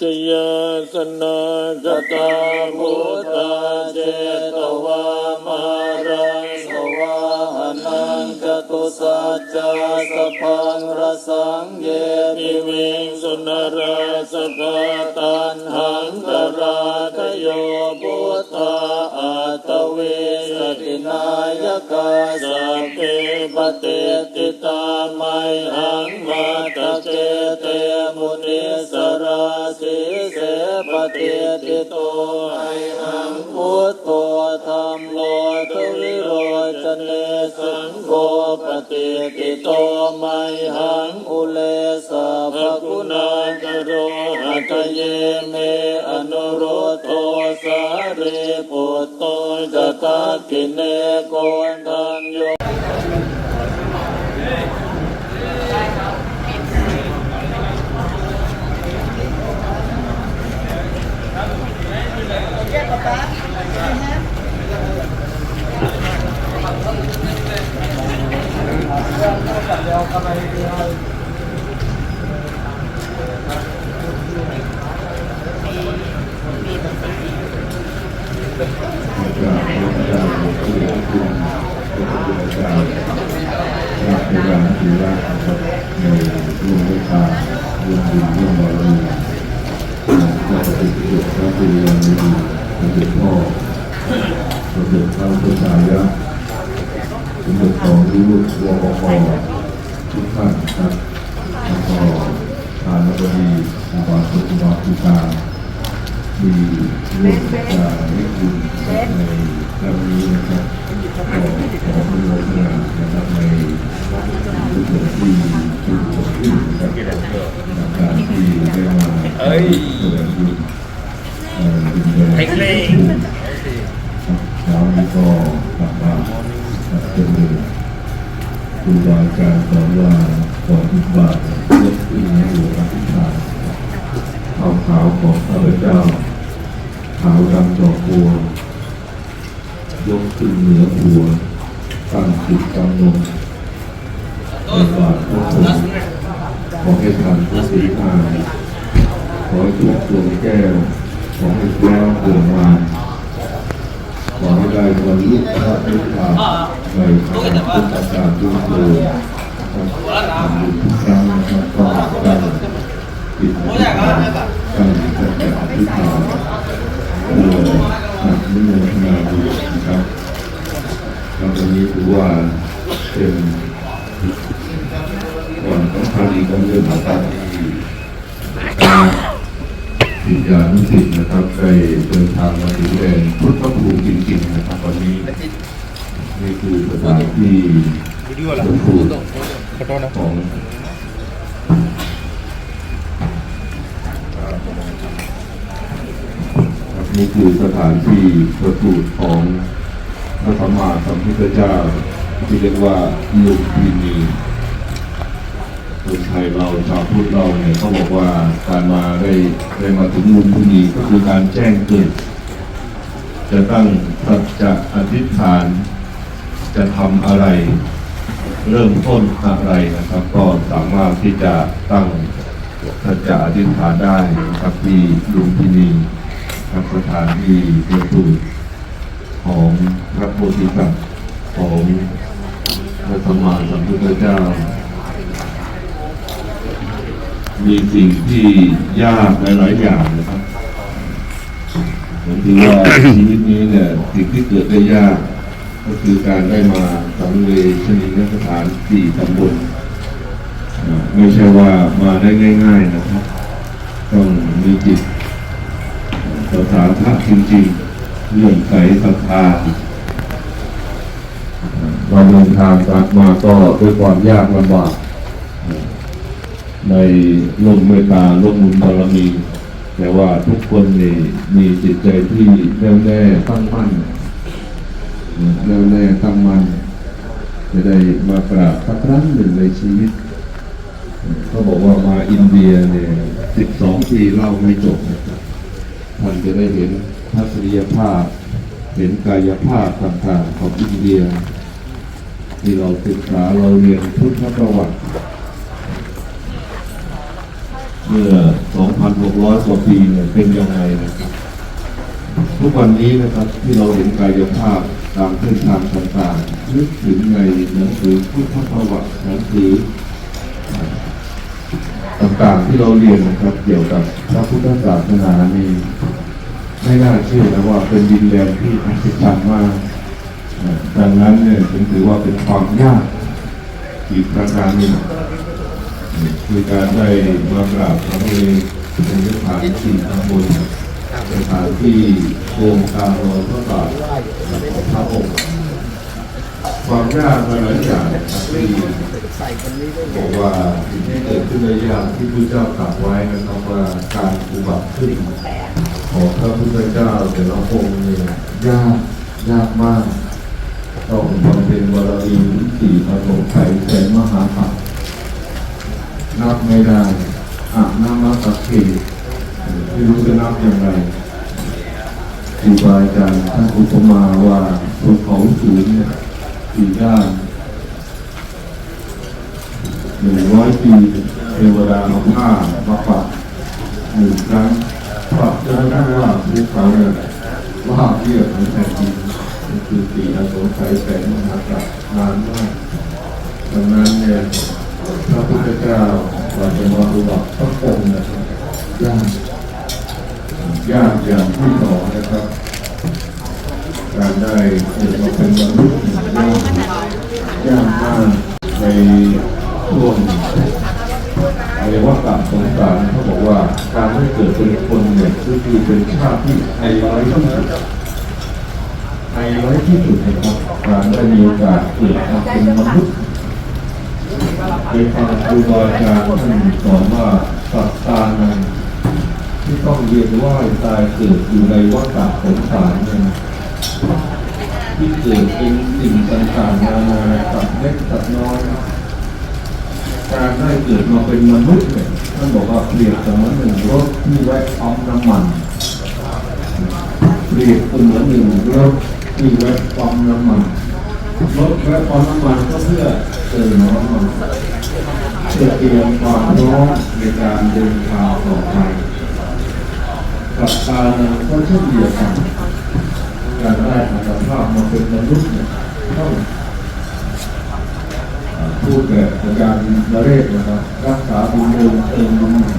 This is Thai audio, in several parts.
จยสนากตามุตาเจตวามารังสวาหนังจตุสัจจสพังรสังเยปิวิงสุนราสกตันหังกราทโยพุทธาอัตเวสตินายกาสัพเพปฏิติตาไมหังมาตเกเตมุนิสาสิเส ปฏิติโตไอหังพุทโธธรรมโลทวิโรจเนสังโฆปฏิติโตไมหังอุเลสะภกุณากโรหัตเยเมอนุโรโตสารีปุตโตจตาคิเนโกนทันโย รั กในการถือว่าครับในร่วมด้วยตาร่วมบุญร่วมบารมีเราปฏิบัติพระปุริยามีดีพระเดชพ่อพระเดชพระพุทธายะสมเด็จของลูกวปปทุกท่านครับแล้วก็ทานบดีอุบาสกอุบาสิกามีร่วมการให้บุญในครั้งนี้นะครับขอขอพระโมทนา เอ้ยแสดงบุญเอ่อดินแดนเทคนิคเช้านี้ก็กลับมาเป็นหนึ่งครูบาอาจารย์สอนว่าก่อนที่บาทยกขึ้นในหัวอธิษฐานเอาขาวของข้าพเจ้า ขาวดำดอกบัวยกขึ้นเหนือหัวตั้งจิตกำนง ในบาทพระสงฆ์ขอให้ทานพระศีลาขอให้ถูกดวงแก้วขอให้แก้วเกิดมาขอให้ได้บรรลุพระนิพพาในพระพุทธศาสนาทุกโลกครับทำบุญทุกครั้งนะครับก็ได้ติดต่อกันตั้งแต่อธิษฐานเพื่อนักนิโมทนาบุญนะครับแล้ววันนี้ถือว่าเป็นำคัญอีกวันหนึ่งนะครับที่ศิษยานุศิษย์นะครับได้เดินทางมาถึงแดนพุทธภูมิจริงๆนะครับวันนี้นี่คือสถานที่พุทธภูมิของนี่คือสถานที่ประสูติของพระสัมมาสัมพุทธเจ้าที่เรียกว่าลุมพินี คนไทยเราชาวพุทธเราเนี่ยเขาบอกว่าการมาได้ได้มาถึงลุมพินีก็คือการแจ้งเกิด จะตั้งสัจจะอธิษฐาน จะทำอะไร เริ่มต้นอะไรนะครับ ก็สามารถที่จะตั้งสัจจะอธิษฐานได้นะครับที่ลุมพินีครับสถานที่ประสูติของพระโพธิสัตว์ของพระสัมมาสัมพุทธเจ้า มีสิ่งที่ยากหลายๆอย่างนะครับผมถือว่าชีวิตนี้เนี่ยสิ่งที่เกิดได้ยาก ก็คือการได้มาสังเวชนียสถานสี่ตำบลไม่ใช่ว่ามาได้ง่าย ๆนะครับ ต้องมีจิตศรัทธาพระจริงๆเลื่อมใสศรัทธาเราเดินทางกันมาก็ด้วยความยากลำบาก ในร่มเมตตาร่มบุญบารมี แต่ว่าทุกคนนี่มีจิตใจที่แน่วแน่ตั้งมั่นแน่วแน่ตั้งมั่นจะได้มากราบสักครั้งหนึ่งในชีวิตเขาบอกว่ามาอินเดียเนี่ยสิบสองปีเล่าไม่จบนะครับท่านจะได้เห็นทัศนียภาพ เห็นกายภาพต่างๆของอินเดีย ที่เราศึกษาเราเรียนพุทธประวัติ เมื่อ 2,600 กว่าปีเนี่ยเป็นยังไงนะครับ ทุกวันนี้นะครับที่เราเห็นกายภาพตามเส้นทางต่างๆนึกถึงในหนังสือพุทธประวัติหนังสือต่างๆที่เราเรียนนะครับเกี่ยวกับพระพุทธศาสนานี่ไม่น่าเชื่อนะว่าเป็นดินแดนที่อัศจรรย์มากดังนั้นเนี่ยจึงถือว่าเป็นความยากอีกประการหนึ่ง คือการได้มากราบพระเวทเป็นสถานที่ตำบลสถานที่โครงการรอยพระบาทของพระองค์ความยากหลายอย่างที่บอกว่าสิ่งที่เกิดขึ้นในยากที่พระเจ้าตรัสไว้นะครับว่าการอุบัติขึ้นของพระพุทธเจ้าแต่ละองค์เนี่ยยากยากมากต้องบำเพ็ญบารมีสี่พระสงฆ์ไทยแสนมหาปัต นับไม่ได้อะนามาตะเกไม่รู้จะนับอย่างไรครูบาอาจารย์ท่านอุปมาว่าภูเขาสูงเนี่ยสี่ด้านหนึ่งร้อยปีเทวดาเอาผ้ามาปักหนึ่งครั้งปักจนกระทั่งว่าภูเขาเนี่ยว่าเรียบเหมือนแผ่นดินคือสี่อสงไขยแสนมหากาพย์นานมากดังนั้นเนี่ย พระพุทธเจ้าเราจะมาอุบัติพระองค์นะครับยากยากอย่างที่สองนะครับการได้เกิดมาเป็นมนุษย์ยากยากมากในช่วงในวัฏฏะสงสารเขาบอกว่าการได้เกิดเป็นคนเนี่ยก็คือเป็นชาติที่ไอร้อยที่สุดไอร้อยที่สุดนะครับการได้มีโอกาสเกิดมาเป็นมนุษย์ ในฟังครูบาอาจารย์ท่านสอนว่าสัตตานังที่ต้องเรียนว่ายตายเกิดอยู่ในวัฏสงสารเนี่ยที่เกิดเป็นสิ่งต่างๆนานาสัตว์เล็กสัตว์น้อยการได้เกิดมาเป็นมนุษย์เนี่ยท่านบอกว่าเปรียบเสมือนหนึ่งรถที่แวะปั๊มน้ำมันเปรียบเสมือนหนึ่งรถที่แวะปั๊มน้ำมัน รถแวะปั๊มน้ำมันก็เพื่อเติมน้ำมันเพื่อเตรียมความพร้อมในการเดินทางต่อไปกับการก็เช่นเดียวกันการได้อัตภาพมาเป็นมนุษย์เนี่ยต้องพูดแบบอาจารย์นเรศนะครับรักษาบุญเดิมเติมบุญใหม่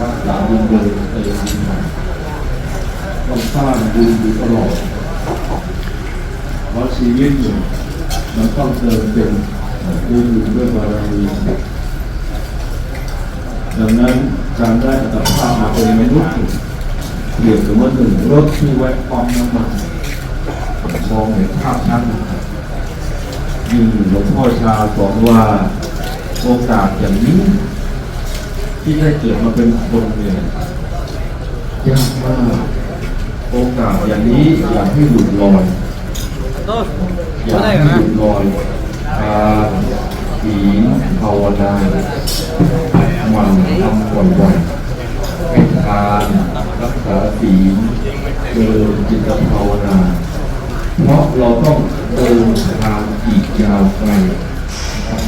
รักษาบุญเดิมเติมบุญใหม่ต้องสร้างบุญอยู่ตลอด ราะชีวิตเนี่ยมันต้องเติมเต็มบุญอยู่ด้วยบารมีดังนั้นการได้อัตภาพมาเป็นมนุษย์เปรียบเสมือนหนึ่งรถที่ไว้ปั๊มน้ำมันมองเห็นภาพชัดนยิ่งหลวงพ่อชาสอนว่าโอกาสอย่างนี้ที่ได้เกิดมาเป็นคนเนี่ยยากมากโอกาสอย่างนี้อยากให้หลุดลอย อย่ากให้หลุดลอยทานศีภาวนาหมั่นทำก่อนวันให้ทานรักษาศีลเจริญจิตภาวนา เพราะเราต้องเดินทางอีกยาวไกล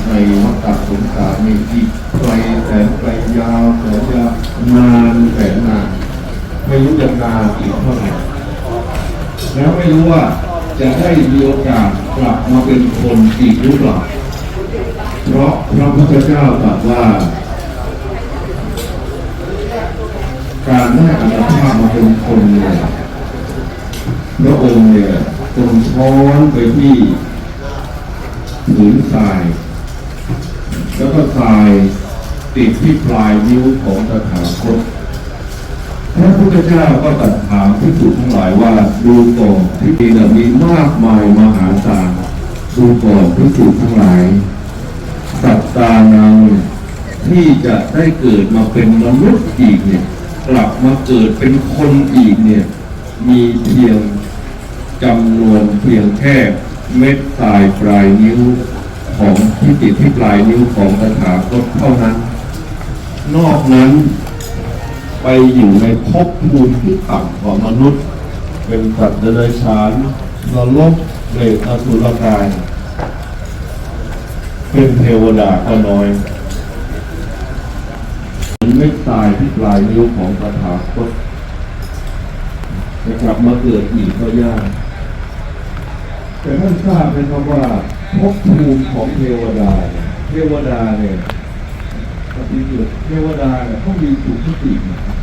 ในวัฏสงสารมีอีกไกลแสนไกลยาวแสนยาวนานแสนนานไม่รู้จะนานอีกเท่าไหร่แล้วไม่รู้ว่า จะได้มีโอกาสกลับมาเป็นคนอีกหรือเปล่า เพราะพระพุทธเจ้าตรัสว่า การได้อัตภาพมาเป็นคนเนี่ยพระองค์เนี่ยทรงช้อนไปที่ผืนทราย แล้วก็ทรายติดที่ปลายนิ้วของตถาคต พระพุทธเจ้าก็ตรัสถามพิสุทั้งหลายว่าดูก่อนที่ดีน่ะมีมากมายมหาศาลดูก่อนพิสุทั้งหลายสัตตานังที่จะได้เกิดมาเป็นมนุษย์อีกเนี่ยกลับมาเกิดเป็นคนอีกเนี่ยมีเพียงจำนวนเพียงแค่เม็ดทรายปลายนิ้วของที่ติดที่ปลายนิ้วของตถาคตเท่านั้น นอกนั้น ไปอยู่ในภพภูมิที่ต่ำกว่ามนุษย์ เป็นสัตว์เดรัจฉานนรกเปรตอสุรกาย เป็นเทวดาก็น้อยอนไม่ตายที่ปลายนิ้วของตถาคตจะกลับมาเกิดอีกก็ยากแต่ท่านทราบไหมครับว่าภพภูมิของเทวดา เทวดาเนี่ย ปฏิบัติเทวดาเนี่ยเขามีจุติตินะครับ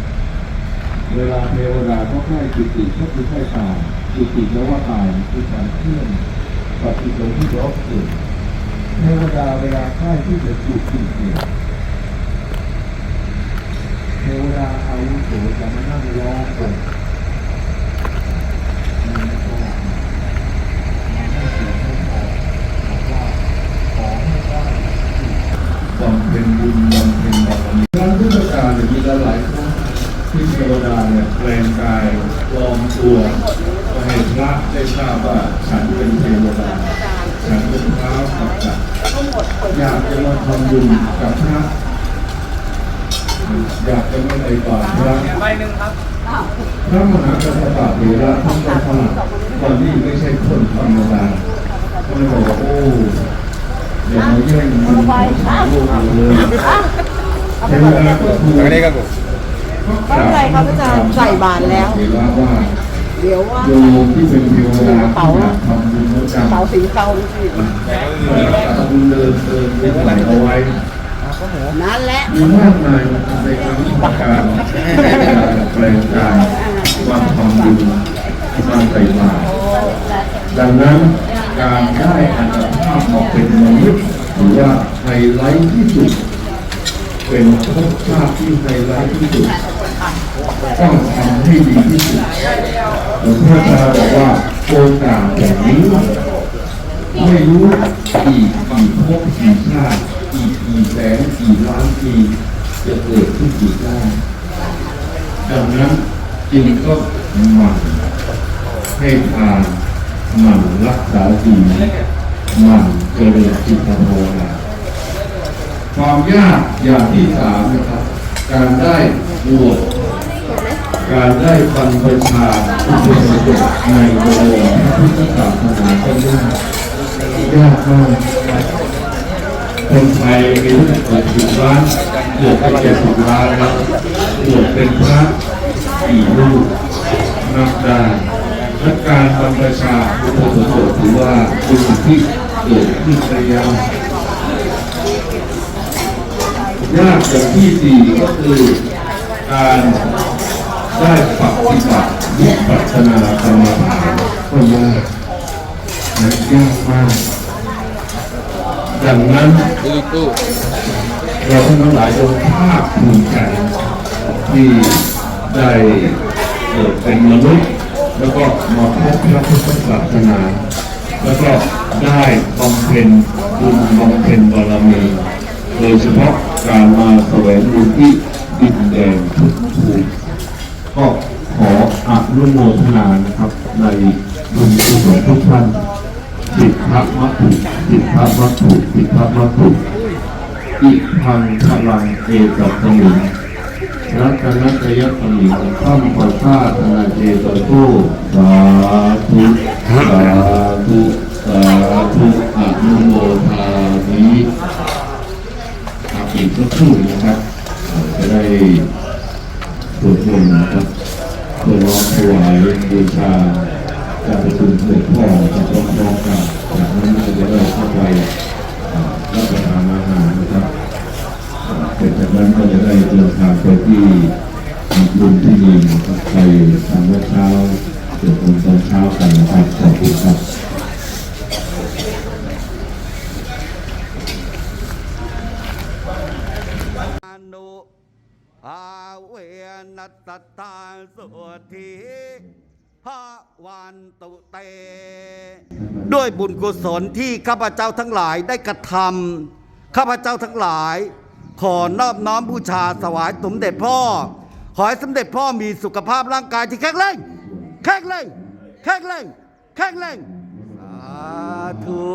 เวลาเทวดาเขาใกล้จุติก็คือใกล้ตายจุติแล้วว่าตายคือการเคลื่อนปฏิสนธิรอบเกิดเทวดาเวลาใกล้ที่จะจุติเนี่ยเทวดาอาวุโสจะมานั่งร้องกัน บำเพ็ญบุญบำเพ็ญบารมีครั้งพุทธกาลเนี่ยมีหลายๆครั้ง ที่เทวดาเนี่ยแปลงกายปลอมตัวมาให้พระได้ทราบว่าฉันเป็นเทวดา ฉันเป็นเท้าวกับจักรอยากจะมาทำบุญกับพระอยากจะมาในบาตรพระใบหนึ่งครับพระมหากษัตริย์เถระท่านก็ทราบว่านี่ไม่ใช่คนธรรมดาก็เลยบอกว่าโอ้อย่ามาแย่งบุญของลูกเราเลยเทวดาก็ถูก อันนี้ครับผมไม่เป็นไรครับอาจารย์ใส่บาตรแล้วเถระว่าเดี๋ยวว่าโยมที่เป็นเทวดาที่อยากทำบุญแล้วกันเสาสีเทานี่สิทำบุญเดินเดินไปใส่เอาไว้นั่นแหละมีมากมายในครั้งพุทธกาลแปลงกายมาทำบุญมาใส่บาตรดังนั้นการได้อัตภาพมาเป็นมนุษย์ถือว่าไฮไลท์ที่สุดเป็นภพชาติที่ไฮไลท์ที่สุด ต้องทำให้ดีที่สุดหลวงพ่อตาบอกว่าโอกาสแบบนี้ไม่รู้กี่กี่ภพกี่ชาติกี่กี่แสนกี่ล้านปีจะเกิดขึ้นอีกได้ดังนั้นจึงก็หมั่นให้ทานหมั่นรักษาศีหมั่นเจริญจิตภาวนาความยากอย่างที่สามนะครับ การได้บวช การได้บรรพชาอุปสมบทในบรมพระพุทธศาสนาก็ยากยากมากคนไทยมีทั้งเกิดสิบล้านเกือบไปเจ็ดสิบล้านแล้วบวชเป็นพระกี่รูปนับได้และการบรรพชาอุปสมบทถือว่าเป็นสิ่งที่เกิดขึ้นระยะยากอย่างที่สี่ก็คือการ ได้ปฏิบัติวิปัสสนากรรมฐานก็ยากและยากมากดังนั้นเราทั้งหลายจงภาคภูมิใจที่ได้เกิดเป็นมนุษย์แล้วก็มาพบพระพุทธศาสนา แล้วก็ได้บำเพ็ญบุญบำเพ็ญบารมีโดยเฉพาะการมาแสวงบุญที่ดินแดนทุกภูมิ ก็ขออนุโมทนานะครับ ในบุญกุศลทุกท่านสิทธมัตถุสิทธมัตถุสิทธมัตถุอิพังพลังเอกัสมิงรัตนัตยสมิงข้ามปชาธนาเจตโตสาธุสาธุสาธุอนุโมทามิครับอีกสักครู่นะครับจะได้ สวดมนต์นะครับเพื่อน้อมถวายบูชาการประชุมเสด็จพ่อจะต้องร้องกันจากนั้นก็จะได้เข้าไปรับประทานอาหารนะครับเสร็จจากนั้นก็จะได้เดินทางไปที่บุญที่มีนะครับไปทำวัดเช้าเกิดบุญตอนเช้ากันนะครับขอบคุณครับ อาเวนัสตาสุธีพระวันตุเต ด้วยบุญกุศลที่ข้าพเจ้าทั้งหลายได้กระทำข้าพเจ้าทั้งหลาย ขอนอบน้อมบูชาถวายสมเด็จพ่อ ขอให้สมเด็จพ่อมีสุขภาพร่างกายที่แข็งแรงแข็งแรงแข็งแรงแข็งแรงสาธุ